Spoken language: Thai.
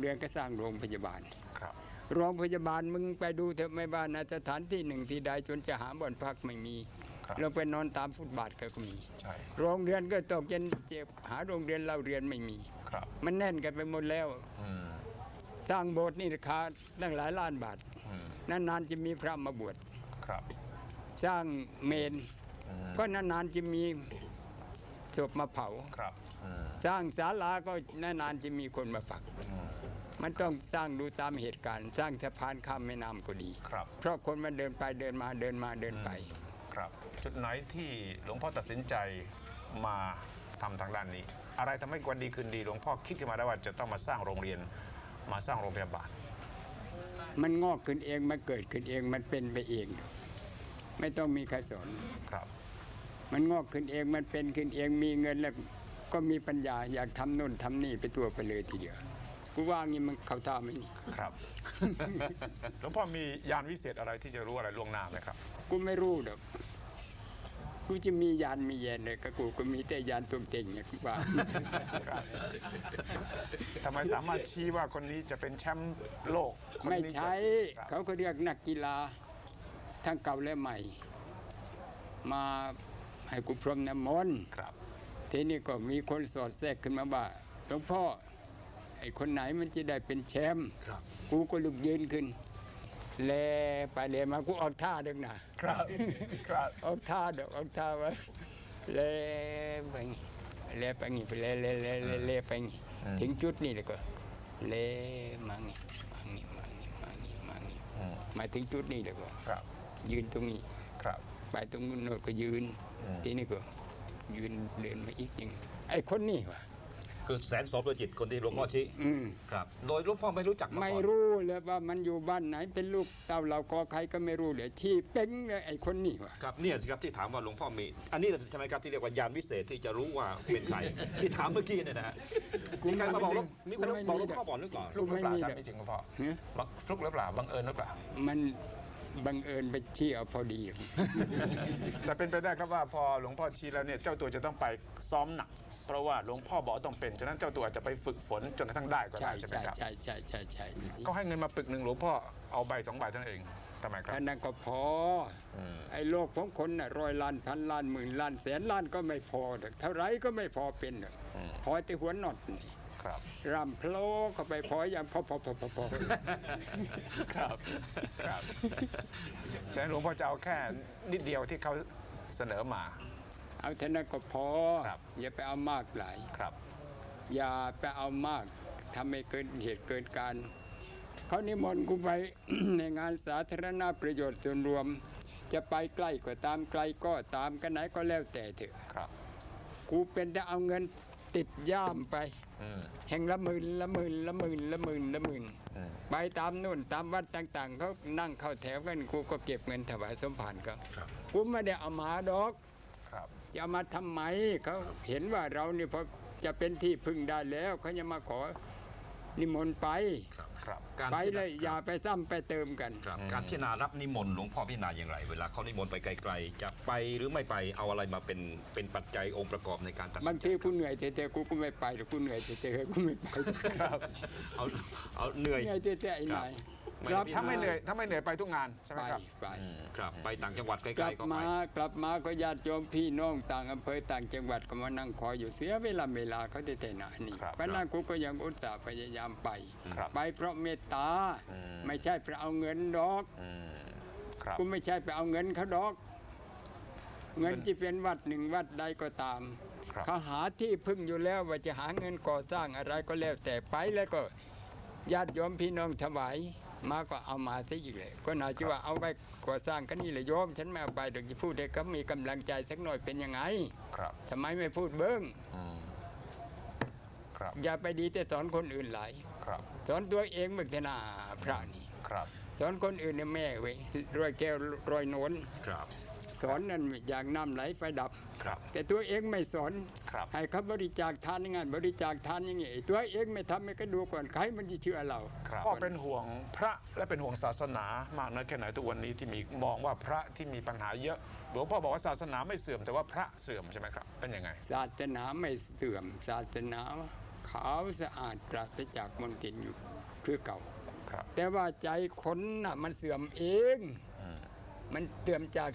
เดือนก็สร้างโรงพยาบาลครับโรงพยาบาลมึงไปดูเถอะไม่บ้านนะสถานที่หนึ่งที่ใดจนจะหาบ่อนพักไม่มีครับลงไปนอนตามฟุตบาทก็มีใช่โรงเรียนก็ตกเย็นเจ็บหาโรงเรียนเราเรียนไม่มีครับมันแน่นกันไปหมดแล้วอืมสร้างโบสถ์นี่ราคาตั้งหลายล้านบาทอืมนานๆจะมีพระมาบวชครับสร้างเมนอืมก็นานๆจะมีศพมาเผาครับอืมสร้างศาลาก็นานๆจะมีคนมาฝังอื มมันต้องสร้างดูตามเหตุการณ์ สร้างสะพานข้ามแม่น้ำก็ดี ครับ เพราะคนมันเดินไปเดินมาเดินมาเดินไป ครับ จุดไหนที่หลวงพ่อตัดสินใจมาทำทางด้านนี้ อะไรทำให้วันดีคืนดีหลวงพ่อคิดขึ้นมาได้ว่าจะต้องมาสร้างโรงเรียนมาสร้างโรงพยาบาล มันงอกขึ้นเองมันเกิดขึ้นเองมันเป็นไปเอง ไม่ต้องมีใครสอน ครับ มันงอกขึ้นเองมันเป็นขึ้นเองมีเงินแล้วก็มีปัญญาอยากทำโน่นทำนี่ไปตัวไปเลยทีเดียว กูว่างี้มันเขาท่าไหมนี่ครับ หลวงพ่อมียานวิเศษอะไรที่จะรู้อะไรล่วงหน้าไหมครับ กูไม่รู้ดอกกูจะมียานมีแยนเลยก็กูก็มีแต่ยานตวงเต่งเนี่ยกูว่าทำไมสามารถชี้ว่าคนนี้จะเป็นแชมป์โลกคนไม่นี้จะใช่ครับเขาก็เรียกนักกีฬา ทั้งเก่าและใหม่ มาให้กูพรมน้ำมนต์ครับ ทีนี้ก็มีคนสอดแทรกขึ้นมาว่าหลวงพ่อไอ้คนไหนมันจะได้เป็นแชมป์ครับกูก็ลุกยืนขึ้น แลไปแลมากูออกท่าดึงนะครับครับออกท่าดอกออกท่าว่าแลไปงี้แลไปงี้ไปแลแลแลแลแลไปงี้ถึงจุดนี้แล้วก็แลมางี้มางี้มางี้มางี้มางี้อืมมาถึงจุดนี้แล้วก็ครับ ยืนตรงนี้ครับ ไปตรงนู้นโน่นก็ยืนอืมทีนี้ก็ยืนเดินมาอีกอยังไอ้คนนี้วะ คือแสนสมประจิตคนที่หลวงพ่อชี้อืมครับ โดยหลวงพ่อไม่รู้จักมาไม่ก่อน รู้เลยว่ามันอยู่บ้านไหนเป็นลูกเต้าเรากอใครก็ไม่รู้เลยชี้เป้งเลยไอ้คนนี้วะ ครับเนี่ยสิครับที่ถามว่าหลวงพ่อมี อันนี้ใช่ไหมครับที่เรียกว่ายานวิเศษที่จะรู้ว่าเป็นใคร ที่ถามเมื่อกี้เนี่ยนะฮะมีใครมาบอกหลวงมีคนบอกหลวงพ่อก่อนหรือเปล่า ฟลุกหรือเปล่าไม่มีตามหรอกที่จริงหลวงพ่อฮะ บังฟลุกหรือเปล่าบังเอิญหรือเปล่า มันบังเอิญไปชี้เอาพอดี แต่เป็นไปได้ครับว่าพอหลวงพ่อชี้แล้วเนี่ยเจ้าตัวจะต้องไปซ้อมหนัก เพราะว่าหลวงพ่อบอกต้องเป็น ฉะนั้นเจ้าตัวอาจจะไปฝึกฝนจนกระทั่งได้ก็ใช่ได้ใช่ไหมใช่ครับ ใช่ใช่ใช่ใช่ก็ให้เงินมาปึกหนึ่งหลวงพ่อเอาใบสองใบเท่านั้นเองทำไมครับ ท่านั้นก็พออไอ้โลกของคนน่ะร้อยล้านพันล้านหมื่นล้านแสนล้านก็ไม่พอหรอกเท่าไรก็ไม่พอเป็นหรอกพอแต่หัวหนอดนี่ครับ รำโพลเข้าไปพออย่างพอพอพอพอพอ ครับครับฉะนั้นหลวงพ่อจะเอาแค่นิดเดียวที่เขาเสนอมา เอาเท่านั้นก็พอ ครับ อย่าไปเอามากหลาย ครับ อย่าไปเอามากทำให้เกินเหตุเกินการ เขานิมนต์กูไป ในงานสาธารณประโยชน์ส่วนรวม จะไปใกล้ก็ตามไกลก็ตามกันไหนก็แล้วแต่เถอะ ครับ กูเป็นแต่เอาเงินติดย่ามไป อืม แห่งละหมื่นละหมื่นละหมื่นละหมื่นละหมื่นอืม ไปตามนู่นตามวัดต่าง ๆเขานั่งเข้าแถวกันกูก็เก็บเงินถวายสมภารเขากูไม่ได้เอามาดอกครับ จะเอามาทำไมเขาเห็นว่าเรานี่พอจะเป็นที่พึ่งได้แล้วเขาจะมาขอนิมนต์ไปครับการไปพิจารเลยณาอย่าไปซ้ำไปเติมกันครับการพิจารณารับนิมนต์หลวงพ่อพิจารณาอย่างไร เวลาเขานิมนต์ไปไกลๆจะไปหรือไม่ไปเอาอะไรมาเป็นเป็นปัจจัยองค์ประกอบในการตัดสินบางทีกูเหนื่อยเตะๆกูก็ไม่ไปหรอกกูเหนื่อยเตะๆกูไม่ไปครับเอาเอาเหนื่อยเหนื่อยเตะๆไอ้นาย ไม่กลับถ้าไม่เหนื่อยถ้าไม่เหนื่อยไปทุกงานใช่ไหมไปครับ ไปครับ ไปต่างจังหวัดไกกลลับๆก็ไป มากลับมาก็ญาติโยมพี่น้องต่างอำเภอต่างจังหวัดก็มานั่งคอยอยู่เสียเวลาเวลาเขาจะแต่หนานี่ครับเพราะนั้นกูก็ยังอุตส่าห์พยายามไป ครับ ไปเพราะเมตตาอืม ไม่ใช่เพราะเอาเงินดอก อืม ครับ กูไม่ใช่ไปเอาเงินเขาดอก เงินที่เป็นวัดหนึ่งวัดใดก็ตามครับ เขาหาที่พึ่งอยู่แล้วว่าจะหาเงินก่อสร้างอะไรก็แล้วแต่ไปแล้วก็ญาติโยมพี่น้องถวาย มาก็เอามาซะอีกเลย ก็น่าจะว่าเอาไปก่อสร้างกันนี่แหละโยม ฉันไม่เอาไปเดี๋ยวจะพูดให้เขามีกำลังใจสักหน่อยเป็นยังไง ครับทำไมไม่พูดเบิ้งอืมครับ อย่าไปดีแต่สอนคนอื่นหลายครับ สอนตัวเองมึกเถอะนาพระนี่ครับ สอนคนอื่นเนี่ยแม่เว้ยรอยแก้วรอยโหนนครับ สอนนั่นอย่างน้ำไหลไฟดับ ครับ แต่ตัวเองไม่สอนครับ ให้เขาบริจาคทานยังไงบริจาคทานยังไงตัวเองไม่ทำให้ก็ดูก่อนใครมันจะเชื่อเรา ครับ ก็เป็นห่วงพระและเป็นห่วงศาสนามากน้อยแค่ไหนทุกวันนี้ที่มีมองว่าพระที่มีปัญหาเยอะหลวงพ่อบอกว่าศาสนาไม่เสื่อมแต่ว่าพระเสื่อมใช่ไหมครับเป็นยังไง ศาสนาไม่เสื่อม ศาสนาขาวสะอาดปราศจากมลทินอยู่คือเก่า ครับ แต่ว่าใจคนน่ะมันเสื่อมเอง มันเสื่อมจาก